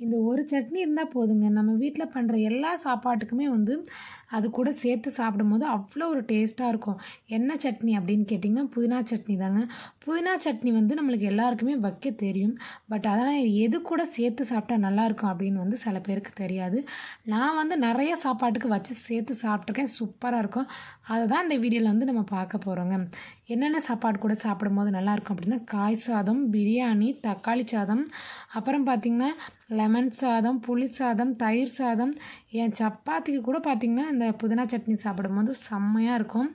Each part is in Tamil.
இந்த ஒரு சட்னி இருந்தால் போதுங்க. நம்ம வீட்டில் பண்ணுற எல்லா சாப்பாட்டுக்குமே வந்து அது கூட சேர்த்து சாப்பிடும்போது அவ்வளோ ஒரு டேஸ்ட்டாக இருக்கும். என்ன சட்னி அப்படின்னு கேட்டிங்கன்னா புதினா சட்னி தாங்க. புதினா சட்னி வந்து நம்மளுக்கு எல்லாருக்குமே வைக்க தெரியும். பட் அதெல்லாம் எது கூட சேர்த்து சாப்பிட்டா நல்லாயிருக்கும் அப்படின்னு வந்து சில பேருக்கு தெரியாது. நான் வந்து நிறைய சாப்பாட்டுக்கு வச்சு சேர்த்து சாப்பிட்ருக்கேன் சூப்பராக இருக்கும். அதை தான் இந்த வீடியோவில் வந்து நம்ம பார்க்க போகிறோங்க என்னென்ன சாப்பாடு கூட சாப்பிடும்போது நல்லாயிருக்கும் அப்படின்னா காய் சாதம் பிரியாணி தக்காளி சாதம் அப்புறம் பார்த்திங்கன்னா லெமன் சாதம் புளி சாதம் தயிர் சாதம் என் சப்பாத்திக்கு கூட பார்த்திங்கன்னா இந்த புதினா சட்னி சாப்பிடும்போது செம்மையாக இருக்கும்.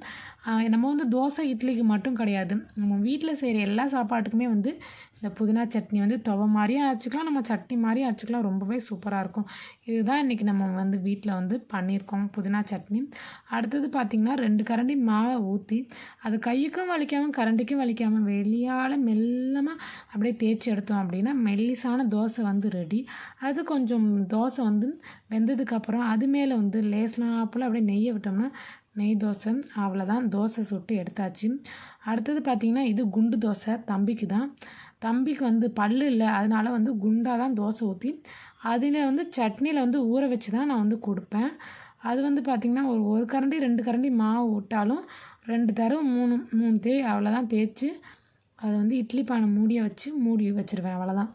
நம்ம வந்து தோசை இட்லிக்கு மட்டும் கிடையாது. நம்ம வீட்டில் செய்கிற எல்லா சாப்பாட்டுக்குமே வந்து இந்த புதினா சட்னி வந்து துவை மாதிரியும் அரைச்சிக்கலாம். நம்ம சட்னி மாதிரியும் அரைச்சிக்கலாம். ரொம்பவே சூப்பராக இருக்கும். இதுதான் இன்றைக்கி நம்ம வந்து வீட்டில் வந்து பண்ணியிருக்கோம் புதினா சட்னி. அடுத்தது பார்த்திங்கன்னா ரெண்டு கரண்டி மாவை ஊற்றி அது கையுக்கும் வலிக்காமல் கரண்டிக்கும் வலிக்காமல் வெளியால் மெல்லமாக அப்படியே தேய்ச்சி எடுத்தோம் அப்படின்னா மெல்லிசான தோசை வந்து ரெடி அது கொஞ்சம் தோசை வந்து வெந்ததுக்கப்புறம் அது மேலே வந்து லேஸ்லாப்பில் அப்படியே நெய்யை விட்டோம்னா நெய் தோசை அவ்வளோதான் தோசை சுட்டு எடுத்தாச்சு. அடுத்தது பார்த்திங்கன்னா இது குண்டு தோசை தம்பிக்கு தான். தம்பிக்கு வந்து பல்லு இல்லை அதனால வந்து குண்டாக தான் தோசை ஊற்றி அதில் வந்து சட்னியில் வந்து ஊற வச்சு தான் நான் வந்து கொடுப்பேன். அது வந்து பார்த்திங்கன்னா ஒரு ஒரு கரண்டி ரெண்டு கரண்டி மாவு விட்டாலும் ரெண்டு தடவை மூணு மூணு தே அவ்வளோதான் தேய்ச்சி அதை வந்து இட்லி பானை மூடியை வச்சு மூடி வச்சுருவேன் அவ்வளோதான்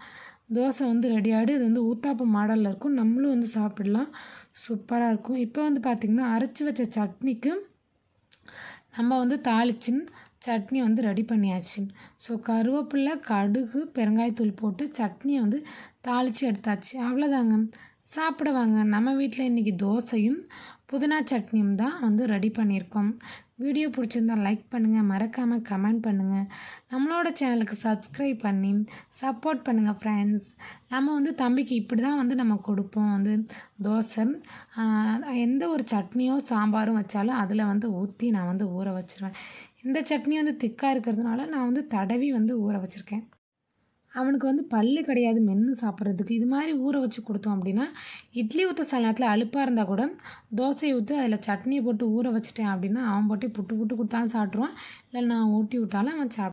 தோசை வந்து ரெடி ஆகிடு இது வந்து ஊத்தாப்பம் மாடலில் இருக்கும். நம்மளும் வந்து சாப்பிடலாம். சூப்பராக இருக்கும். இப்போ வந்து பார்த்திங்கன்னா அரைச்சி வச்ச சட்னிக்கு நம்ம வந்து தாளிச்சு சட்னி வந்து ரெடி பண்ணியாச்சு. ஸோ கருவேப்பிலை கடுகு பெருங்காயத்தூள் போட்டு சட்னியை வந்து தாளித்து எடுத்தாச்சு. அவ்வளோதாங்க சாப்பிட வாங்க. நம்ம வீட்டில் இன்றைக்கி தோசையும் புதினா சட்னியும் தான் வந்து ரெடி பண்ணியிருக்கோம். வீடியோ பிடிச்சிருந்தா லைக் பண்ணுங்கள் மறக்காமல் கமெண்ட் பண்ணுங்கள் நம்மளோட சேனலுக்கு சப்ஸ்கிரைப் பண்ணி சப்போர்ட் பண்ணுங்கள் ஃப்ரெண்ட்ஸ் நம்ம வந்து தம்பிக்கு இப்படி தான் வந்து நம்ம கொடுப்போம் வந்து தோசை. எந்த ஒரு சட்னியோ சாம்பாரும் வச்சாலும் அதில் வந்து ஊற்றி நான் வந்து ஊற வச்சுருவேன். இந்த சட்னி வந்து திக்காக இருக்கிறதுனால நான் வந்து தடவி வந்து ஊற வச்சுருக்கேன். அவனுக்கு வந்து பல்லு கிடையாது மென்று சாப்பிட்றதுக்கு. இது மாதிரி ஊற வச்சு கொடுத்தோம் அப்படின்னா இட்லி ஊற்ற சில நேரத்தில் அழுப்பாக இருந்தால் கூட தோசையை ஊற்றி அதில் சட்னியை போட்டு ஊற வச்சுட்டேன் அப்படின்னா அவன் போட்டு புட்டு புட்டு கொடுத்தாலும் சாப்பிட்ருவான் இல்லை நான் ஊட்டி விட்டாலும் அவன் சாப்பிட்டு